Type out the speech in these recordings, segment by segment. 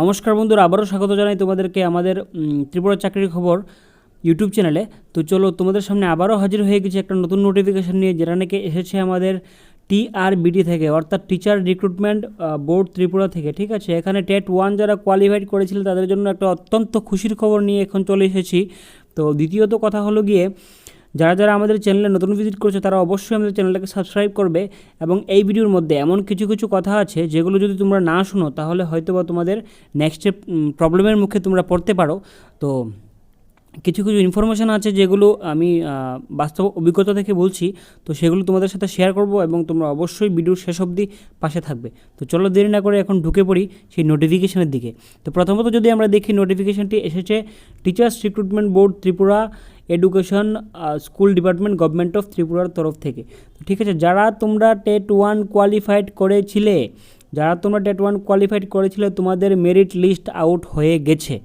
নমস্কার বন্ধুরা, আবারও স্বাগত জানাই তোমাদেরকে আমাদের ত্রিপুরা চাকরির খবর ইউটিউব চ্যানেলে তো চলো, তোমাদের সামনে আবারও হাজির হয়ে গেছি একটা নতুন নোটিফিকেশন নিয়ে, যেটা নাকি এসেছে আমাদের টিআরবিডি থেকে, অর্থাৎ টিচার রিক্রুটমেন্ট বোর্ড ত্রিপুরা থেকে, ঠিক আছে? এখানে টেট ওয়ান যারা কোয়ালিফাইড করেছিল, তাদের জন্য একটা অত্যন্ত খুশির খবর নিয়ে এখন চলে এসেছি। তো দ্বিতীয়ত কথা হলো গিয়ে যারা যারা আমাদের চ্যানেলে নতুন ভিজিট করছে, তারা অবশ্যই আমাদের চ্যানেলটাকে সাবস্ক্রাইব করবে এবং এই ভিডিওর মধ্যে এমন কিছু কিছু কথা আছে যেগুলো যদি তোমরা না শুনো, তাহলে হয়তো বা তোমাদের নেক্সট প্রবলেমের মুখে তোমরা পড়তে পারো। তো কিছু কিছু ইনফরমেশান আছে যেগুলো আমি বাস্তব অভিজ্ঞতা থেকে বলছি, তো সেগুলো তোমাদের সাথে শেয়ার করব এবং তোমরা অবশ্যই ভিডিওর শেষ অবধি পাশে থাকবে। তো চলো দেরি না করে এখন ঢুকে পড়ি সেই নোটিফিকেশনের দিকে। তো প্রথমত যদি আমরা দেখি নোটিফিকেশানটি এসেছে teachers recruitment board Tripura education school department, government of ত্রিপুরার তরফ থেকে। ঠিক আছে, যারা তোমরা টেট ওয়ান কোয়ালিফাইড করেছিলে, যারা তোমরা টেট ওয়ান কোয়ালিফাইড করেছিলে, তোমাদের মেরিট লিস্ট আউট হয়ে গেছে।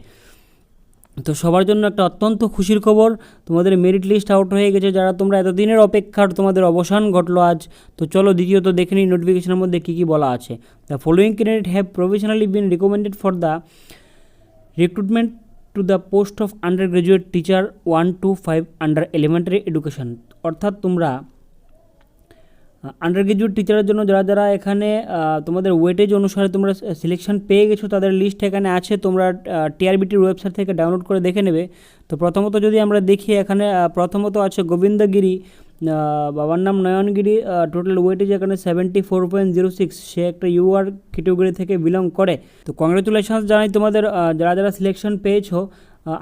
তো সবার জন্য একটা অত্যন্ত খুশির খবর, তোমাদের মেরিট লিস্ট আউট হয়ে গেছে। যারা তোমরা এতদিনের অপেক্ষার, তোমাদের অবসান ঘটলো আজ। তো চলো, দ্বিতীয়ত দেখে নিই নোটিফিকেশনের মধ্যে কী কী বলা আছে। The following candidate have professionally been recommended for the recruitment to the post of under graduate teacher one two five under elementary education অর্থাৎ তোমরা আন্ডার গ্রাজুয়েট টিচারের জন্য যারা যারা এখানে তোমাদের ওয়েটেজ অনুসারে তোমরা সিলেকশন পেয়ে গেছো, তাদের লিস্ট এখানে আছে, তোমরা টিআরবিটির ওয়েবসাইট থেকে ডাউনলোড করে দেখে নেবে। তো প্রথমত যদি আমরা দেখি এখানে প্রথমত আছে গোবিন্দগিরি বাবার নাম নয়নগিরি টোটাল ওয়েটেজ এখানে seventy four point zero six সে একটা ইউআর ক্যাটেগরি থেকে বিলং করে। তো কংগ্রেচুলেশনস জানাই তোমাদের যারা যারা সিলেকশন পেয়েছ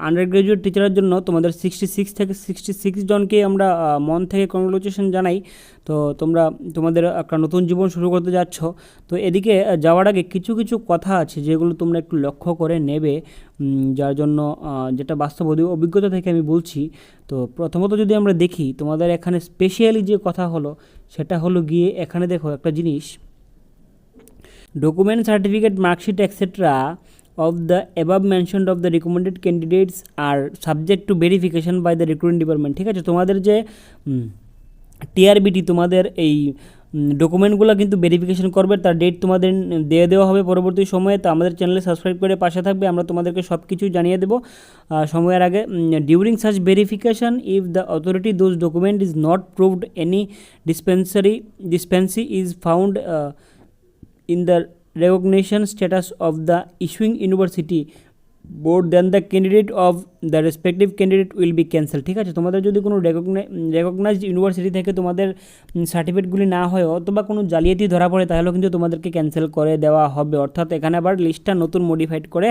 আন্ডার গ্রাজুয়েট টিচারের জন্য তোমাদের সিক্সটি সিক্স থেকে সিক্সটি সিক্স জনকে আমরা মন থেকে কংগ্রেচুলেশন জানাই। তো তোমরা, তোমাদের একটা নতুন জীবন শুরু করতে যাচ্ছ। তো এদিকে যাওয়ার আগে কিছু কিছু কথা আছে যেগুলো তোমরা একটু লক্ষ্য করে নেবে। যার জন্য যেটা বাস্তব অভিজ্ঞতা থেকে আমি বলছি। তো প্রথমত যদি আমরা দেখি, তোমাদের এখানে স্পেশালি যে কথা হলো, সেটা হলো গিয়ে এখানে দেখো একটা জিনিস। document certificate marksheet etc of the above mentioned of the recommended candidates are subject to verification by the recruiting department, ঠিক আছে? তোমাদের যে টিআরবিটি তোমাদের এই ডকুমেন্টগুলো কিন্তু ভেরিফিকেশন করবে, তার ডেট তোমাদের দিয়ে দেওয়া হবে পরবর্তী সময়ে, তো আমাদের চ্যানেলে সাবস্ক্রাইব করে পাশে থাকবে, আমরা তোমাদেরকে সব কিছুই জানিয়ে দেবো। সময়ের আগে during search verification if the authority those document is not proved any dispensary discrepancy is found in the recognition status of the issuing university board, then the candidate of the respective candidate will be cancelled. ঠিক আছে? তোমাদের যদি কোনো recognized university থেকে তোমাদের সার্টিফিকেটগুলি না হয়, অথবা কোনো জালিয়াতি ধরা পড়ে, তাহলেও কিন্তু তোমাদেরকে ক্যান্সেল করে দেওয়া হবে। অর্থাৎ এখানে আবার লিস্টটা নতুন মডিফাইড করে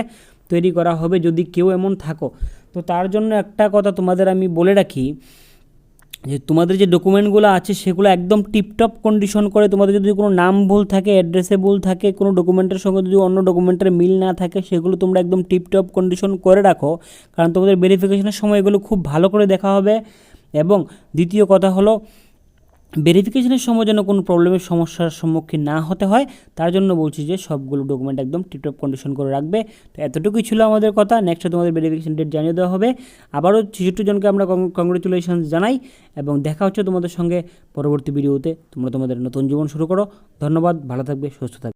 তৈরি করা হবে যদি কেউ এমন থাকো। তো তার জন্য একটা কথা তোমাদের আমি বলে রাখি যে তোমাদের যে ডকুমেন্টগুলো আছে সেগুলো একদম টিপটপ কন্ডিশন করে তোমাদের যদি কোনো নাম ভুল থাকে অ্যাড্রেসে ভুল থাকে, কোনো ডকুমেন্টের সঙ্গে যদি অন্য ডকুমেন্টের মিল না থাকে, সেগুলো তোমরা একদম টিপটপ কন্ডিশন করে রাখো। কারণ তোমাদের ভেরিফিকেশনের সময় এগুলো খুব ভালো করে দেখা হবে। এবং দ্বিতীয় কথা হলো ভেরিফিকেশনের সময় যেন কোনো প্রবলেমের সমস্যার সম্মুখীন না হতে হয়, তার জন্য বলছি যে সবগুলো ডকুমেন্ট একদম টিপটপ কন্ডিশন করে রাখবে। তো এতটুকুই ছিল আমাদের কথা নেক্সটে তোমাদের ভেরিফিকেশন ডেট জানিয়ে দেওয়া হবে। আবারও ছেষট্টি জনকে আমরা কংগ্রেচুলেশন জানাই এবং দেখা হচ্ছে তোমাদের সঙ্গে পরবর্তী ভিডিওতে তোমরা তোমাদের নতুন জীবন শুরু করো। ধন্যবাদ, ভালো থাকবে, সুস্থ থাকবে।